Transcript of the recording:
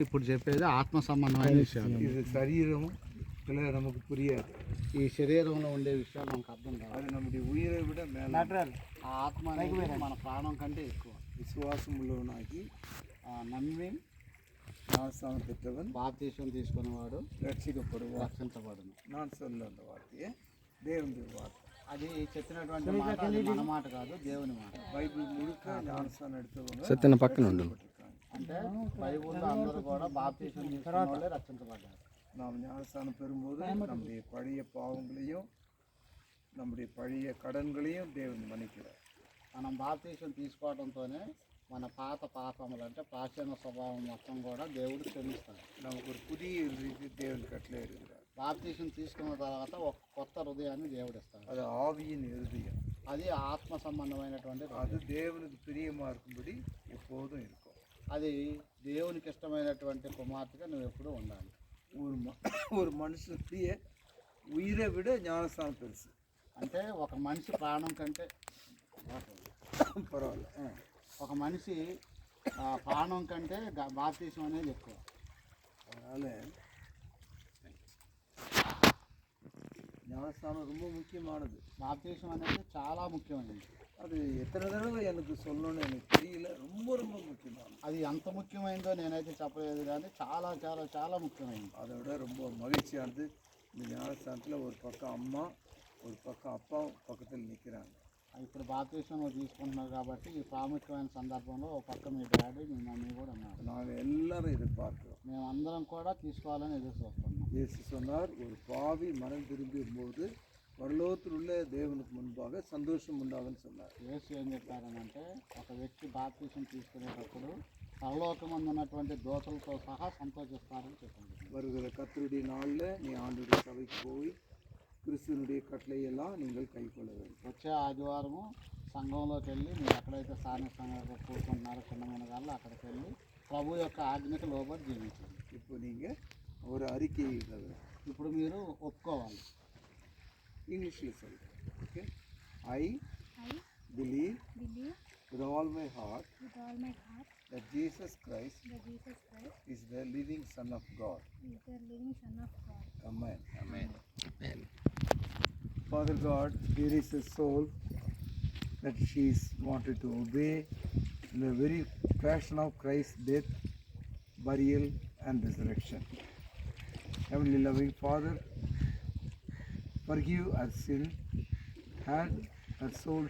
ఇప్పుడు చెప్పేది ఆత్మ సంబంధమైన విషయాలు. ఇది శరీరం ఇలా నమకు ఈ శరీరంలో ఉండే విషయాలు మనకు అర్థం కాదు అది నమ్మది ఉయరే కూడా ఆ ఆత్మ అనేది మన ప్రాణం కంటే ఎక్కువ. విశ్వాసంలో నాకు నమ్మి నాస్వామి పెట్టవన్ బాప్తీసం తీసుకునేవాడు రక్షించబడు రక్షించబడును. నాన్ సొల్లంత దేవుని వార్త అది చెప్పినటువంటి మాట మన మాట కాదు దేవుని మాట. బైబిల్ ముడుక నాన్ సొన్న సత్యన పక్కన ఉండదు అంటే బైబుల్లో అందరూ కూడా బాప్తీసం తీసుకున్న వాళ్ళే రక్షించబడ్డారు நாம் ஞானஸ்தானம் பெறும்போது நம்முடைய பழைய பாவங்களையும் நம்முடைய பழைய கடன்களையும் தேவன் மன்னிக்கிறார் మనం బాప్తీసం తీసుకోవడంతోనే మన పాత పాపములు అంటే ప్రాచీన స్వభావం మొత్తం కూడా దేవుడు క్షమిస్తాడు நமக்கு ஒரு புதிய இறுதிக்கு தேவன் கட்டளை இருக்கிறார் బాప్తీసం తీసుకున్న తర్వాత ఒక కొత్త హృదయాన్ని దేవుడు ఇస్తాడు அது ஆவியின் இறுதியம் అది ఆత్మ సంబంధమైనటువంటి హృదయం. அது தேவனுக்கு பிரியமா இருக்கும்படி எப்போதும் இருக்கும் అది దేవునికి ఇష్టమైనటువంటి కుమార్తెగా నువ్వు ఎప్పుడూ ఉండాలి ஒரு ம- ஒரு மனுஷனுடைய உயிரை விட ஞானஸ்தானம் பெருசு అంటే ఒక మనిషి ప్రాణం కంటే பரவாயில்ல ஆ. ఒక మనిషి ఆ, ప్రాణం కంటే గ- బాప్తీసం అనేది ఎక్కువ அதனால ஞானஸ்தானம் ரொம்ப முக்கியமானது బాప్తీసం అనేది చాలా ముఖ్యమైనది அது எத்தனை தடவை எனக்கு சொல்லணும்னு எனக்கு தெரியல ரொம்ப ரொம்ப முக்கியமானது అది ఎంత ముఖ్యమైనదో నేనైతే చెప్పలేదు కానీ చాలా చాలా చాలా ముఖ్యమైనది அதை விட ரொம்ப மகிழ்ச்சியானது இந்த ஞானஸ்தானத்தில் ஒரு பக்கம் அம்மா ஒரு பக்கம் அப்பா பக்கத்தில் நிற்கிறாங்க ఇప్పుడు బాప్తీసం తీసుకుంటున్నారు కాబట్టి ఈ ప్రాముఖ్యమైన సందర్భంలో ఒక పక్క మీ డాడీ మీ మమ్మీ కూడా ఉన్నారు நாங்கள் எல்லாரும் எதிர்பார்க்கிறோம் మేమందరం కూడా తీసుకోవాలని ఎదురు చూస్తున్నాం இயேசு சொன்னார் ஒரு பாவி மனம் திரும்பும் போது பரலோகத்தில் உள்ள தேவனுக்கு முன்பாக சந்தோஷம் உண்டாகுன்னு சொன்னார் యేసు ఏం చెప్పారనంటే ఒక వ్యక్తి బాప్తీసం తీసుకునేటప్పుడు పరలోకమందు ఉన్నటువంటి దోతలతో సహా సంతోషిస్తారని చెప్పింది வருகிற கத்தருடைய நாளில் நீ ஆண்டுடைய சபைக்கு போய் கிறிஸ்துவனுடைய கட்டளையெல்லாம் நீங்கள் கைக்கொள்ள வேண்டும் వచ్చే ఆదివారము సంఘంలోకి వెళ్ళి మీరు ఎక్కడైతే స్థానిక సంఘంలో కూర్చుంటున్నారో చిన్న మునగాళ్ళు అక్కడికి వెళ్ళి ప్రభు యొక్క ఆజ్ఞకు లోబడి జీవించండి இப்போ நீங்கள் ஒரு அறிக்கையை இட வேண்டும் ఇప్పుడు మీరు ఒప్పుకోవాలి இங்கிலீஷில் சொல்லுங்கள் okay I I believe believe with all my heart with all my heart that Jesus Christ that Jesus Christ is the living Son of God. is the living Son of God. Amen. Amen. Father God, there is a soul that she is wanted to obey in the very passion of Christ's death, burial, and resurrection. Heavenly loving Father, forgive our sin, hand her soul